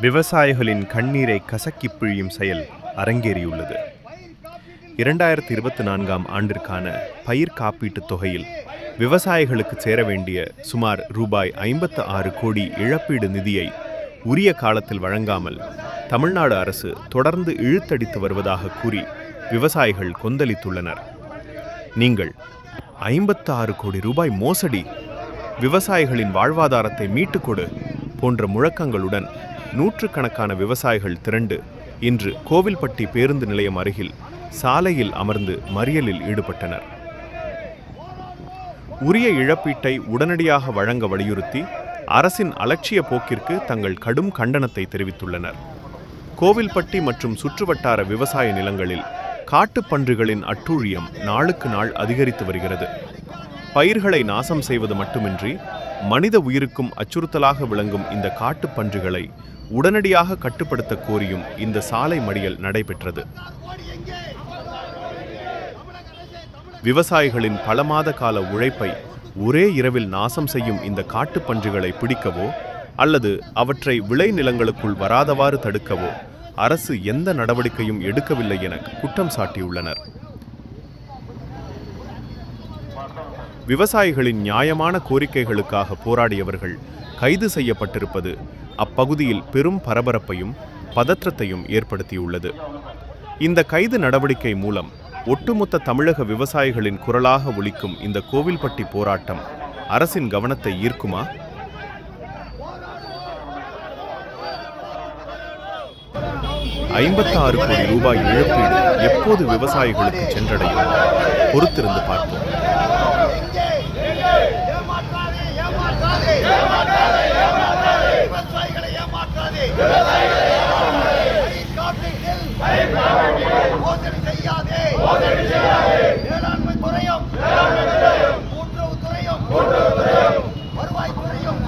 விவசாயிகளின் கண்ணீரை கசக்கி பிழியும் செயல் அரங்கேறியுள்ளது. இரண்டாயிரத்தி இருபத்தி நான்காம் ஆண்டிற்கான பயிர் காப்பீட்டுத் தொகையில் விவசாயிகளுக்கு சேர வேண்டிய சுமார் ரூபாய் ஐம்பத்து ஆறு கோடி இழப்பீடு நிதியை உரிய காலத்தில் வழங்காமல் தமிழ்நாடு அரசு தொடர்ந்து இழுத்தடித்து வருவதாக கூறி விவசாயிகள் கொந்தளித்துள்ளனர். நீங்கள் ஐம்பத்து ஆறு கோடி ரூபாய் மோசடி விவசாயிகளின் வாழ்வாதாரத்தை மீட்டுக் கொடு போன்ற முழக்கங்களுடன் நூற்றுக்கணக்கான விவசாயிகள் திரண்டு இன்று கோவில்பட்டி பேருந்து நிலையம் அருகில் சாலையில் அமர்ந்து மறியலில் ஈடுபட்டனர். உரிய இழப்பீட்டை உடனடியாக வழங்க வலியுறுத்தி அரசின் அலட்சிய போக்கிற்கு தங்கள் கடும் கண்டனத்தை தெரிவித்துள்ளனர். கோவில்பட்டி மற்றும் சுற்றுவட்டார விவசாய நிலங்களில் காட்டுப்பன்றுகளின் அட்டூழியம் நாளுக்கு நாள் அதிகரித்து வருகிறது. பயிர்களை நாசம் செய்வது மட்டுமின்றி மனித உயிருக்கும் அச்சுறுத்தலாக விளங்கும் இந்த காட்டுப்பன்றிகளை உடனடியாக கட்டுப்படுத்த கோரியும் இந்த சாலை மறியல் நடைபெற்றது. விவசாயிகளின் பல மாத கால உழைப்பை ஒரே இரவில் நாசம் செய்யும் இந்த காட்டுப்பன்றிகளை பிடிக்கவோ அல்லது அவற்றை விளைநிலங்களுக்குள் வராதவாறு தடுக்கவோ அரசு எந்த நடவடிக்கையும் எடுக்கவில்லை என குற்றம் சாட்டியுள்ளனர். விவசாயிகளின் நியாயமான கோரிக்கைகளுக்காக போராடியவர்கள் கைது செய்யப்பட்டிருப்பது அப்பகுதியில் பெரும் பரபரப்பையும் பதற்றத்தையும் ஏற்படுத்தியுள்ளது. இந்த கைது நடவடிக்கை மூலம் ஒட்டுமொத்த தமிழக விவசாயிகளின் குரலாக ஒழிக்கும் இந்த கோவில்பட்டி போராட்டம் அரசின் கவனத்தை ஈர்க்குமா? ஐம்பத்தாறு கோடி ரூபாய் இழப்பீடு எப்போது விவசாயிகளுக்கு சென்றடையும்? பொறுத்திருந்து பார்ப்போம். மோசடி செய்யாதே. வேளாண்மை துறையும் கூட்டுறவு துறையும் வருவாய் துறையும்